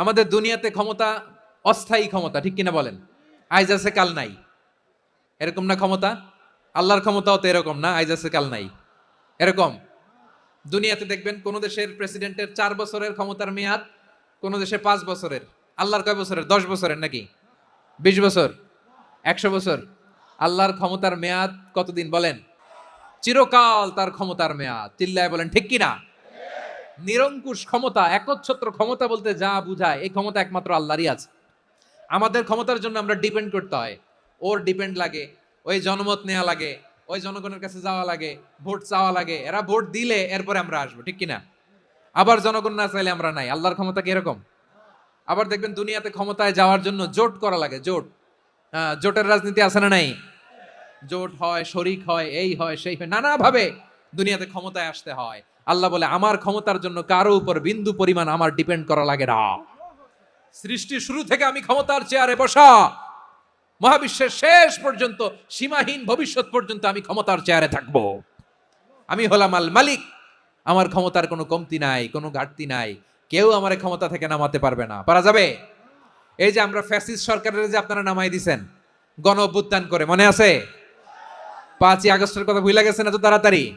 আমাদের দুনিয়াতে ক্ষমতা, অস্থায়ী ক্ষমতা, ঠিক কিনা বলেন? আইজ আছে, কাল নাই। এরকম না ক্ষমতা? আল্লাহর ক্ষমতাও তো এরকম না, আইজ আছে, কাল নাই। এরকম? দুনিয়াতে দেখবেন, কোন দেশের প্রেসিডেন্টের চার বছরের ক্ষমতার মেয়াদ, কোন দেশে পাঁচ বছরের। আল্লাহর কয় বছরের? দশ বছরের নাকি? বিশ বছর? একশো বছর? আল্লাহর ক্ষমতার মেয়াদ কতদিন বলেন? চিরকাল তার ক্ষমতার মেয়াদ। চিল্লায় বলেন, ঠিক কিনা? নিরঙ্কুশ ক্ষমতা, একচ্ছত্র ক্ষমতা বলতে যা বুঝায়, এই ক্ষমতা একমাত্র আল্লাহরই আছে। আমাদের ক্ষমতার জন্য আমরা ডিপেন্ড করতে হয়। ওর ডিপেন্ড লাগে, ওই জনমত নেওয়া লাগে, ওই জনগণের কাছে যাওয়া লাগে, ভোট চাওয়া লাগে, এরা ভোট দিলে এরপরে আমরা আসব, ঠিক কিনা? আবার জনগণ না চাইলে আমরা নাই, আল্লাহর ক্ষমতা কি এরকম? আবার দেখবেন দুনিয়াতে ক্ষমতায় যাওয়ার জন্য জোট করা লাগে, জোট। জোটের রাজনীতি আছে না নাই? জোট হয়, শরিক হয়, এই হয়, সেই হয়, নানাভাবে। দুনিয়াতে ক্ষমতায় আসতে হয়। আল্লাহ বলে, আমার ক্ষমতার জন্য কারও উপর বিন্দু পরিমাণ আমার ডিপেন্ড করা লাগে না। সৃষ্টি শুরু থেকে আমি ক্ষমতার চেয়ারে বসা। মহাবিশ্বের শেষ পর্যন্ত, সীমাহীন ভবিষ্যৎ পর্যন্ত আমি ক্ষমতার চেয়ারে থাকব। আমি হলাম আল মালিক। আমার ক্ষমতার কোনো কমতি নাই, কোনো ঘাটতি নাই। কেউ আমার ক্ষমতা থেকে নামাতে পারবে না। পারা যাবে? এই যে আমরা ফ্যাসিস্ট সরকারের যে আপনারা নামাই দিছেন গণ অভ্যুত্থান করে, মনে আছে? পাঁচই আগস্টের কথা ভুলে গেছে না তো তাড়াতাড়ি?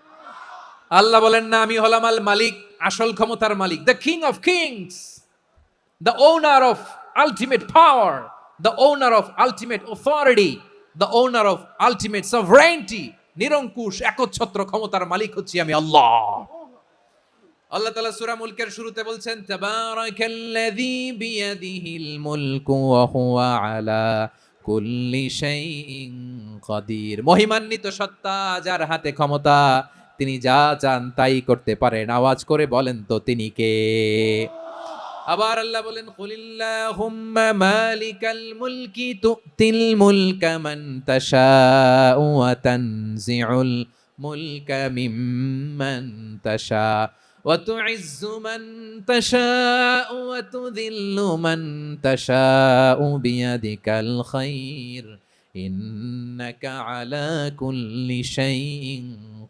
আল্লাহ বলেন না আমি হলাম আল মালিক আসল ক্ষমতার মালিক the king of kings the owner of ultimate power, the owner of ultimate authority, the owner of ultimate sovereignty, নিরঙ্কুশ একচ্ছত্র ক্ষমতার মালিক হচ্ছি আমি আল্লাহ। আল্লাহ তাআলা সূরা মুলকের শুরুতে বলছেন তাবারাকাল্লাযী বিয়াদিহিল মুলকু ওয়া হুয়া আলা কুল্লি শাইইন কাদির। মহিমান্বিত সত্তা যার হাতে ক্ষমতা তিনি যা চান তাই করতে পারেন। আওয়াজ করে বলেন তো তিনি কে? আবার আল্লাহ বলেন, কুলিল্লাহুম্মা মালিকাল মুলকি তুতিল মুলকা মান তাশাউ ওয়া তানজিউল মুলক মিম্মান তাশা ওয়া তুইজ্জু মান তাশাউ ওয়া তুযিল্লু মান তাশাউ বিয়াদিকাল খাইর। ইন্নাকা আলা কুল্লি শাইইন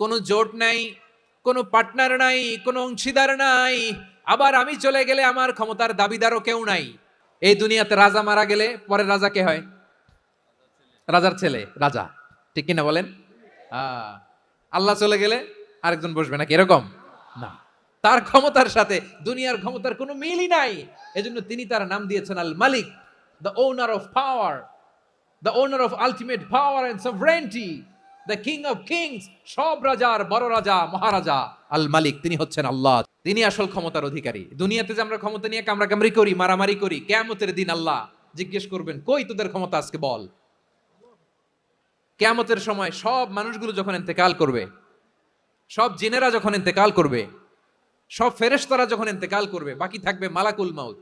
কোনো জোট নাই, কোনো পার্টনার নাই, কোনো অংশীদার নাই। আবার আমি চলে গেলে আমার ক্ষমতার দাবিদারও কেউ নাই। এই দুনিয়াতে রাজা মারা গেলে পরে রাজা কে হয়? রাজার ছেলে, রাজা। ঠিক কিনা বলেন? আল্লাহ চলে গেলে আরেকজন বসবে নাকি? এরকম? না। তার ক্ষমতার সাথে দুনিয়ার ক্ষমতার কোনো মিলই নাই। এজন্য তিনি তার নাম দিয়েছেন আল মালিক the owner of power the owner of ultimate power and sovereignty the king of kings সব রাজার বড় রাজা, মহারাজা আল মালিক তিনি হচ্ছেন আল্লাহ। তিনি আসল ক্ষমতার অধিকারী। দুনিয়াতে যে আমরা ক্ষমতা নিয়ে কামড়া কামড়ি করি, মারামারি করি, কেয়ামতের দিন আল্লাহ জিজ্ঞেস করবেন, কই তোদের ক্ষমতা আজকে বল? কেয়ামতের সময় সব মানুষগুলো যখন ইন্তেকাল করবে, সব জিনেরা যখন ইন্তেকাল করবে, সব ফেরেশতারা যখন ইন্তেকাল করবে, বাকি থাকবে মালাকুল মাউত।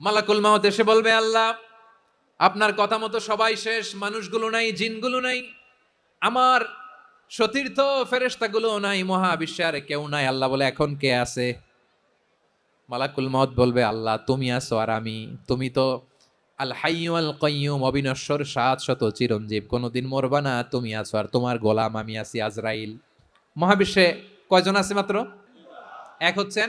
মালাকুল মাউত এসে বলবে, আল্লাহ আপনার কথা মতো সবাই শেষ, মানুষগুলো নাই, জিনগুলো নাই, আমার সতীর্থ ফেরেশতাগুলো নাই, মহাবিশ্বে আর কেউ নাই। আল্লাহ বলে, এখন কে আছে? মালাকুল মত বলবে, আল্লাহ, তুমি আছো আর আমি। তুমি তো আল হাইয়ু আল কয়্যুম অবিনশ্বর সাত শত চিরঞ্জীব। কোনোদিন মরবা না, তুমি আছো আর তোমার গোলাম আমি আছি আজরাইল। মহাবিশ্বে কয়জন আছে মাত্র? এক হচ্ছেন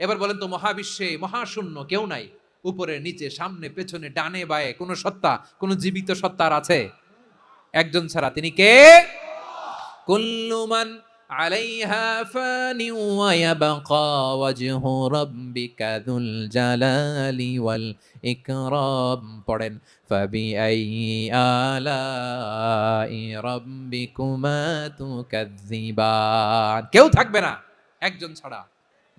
এবার বলেন তো, মহাবিশ্বে মহাশূন্য কেউ নাই। উপরে, নিচে, সামনে, পেছনে, ডানে, বায়ে, কোনো সত্তা, কোনো জীবিত সত্তার আছে? একজন ছাড়া। তিনি কে? কুল্লুমান আলাইহা ফানি ওয়া ইয়াবকা ওয়াজহু রাব্বিকা যুল জালালি ওয়াল ইকরাম। পড়েন ফাবি আইয়ি আলাই রাব্বিকুমা তুকাজ্জিবান কেউ থাকবে না, একজন ছাড়া।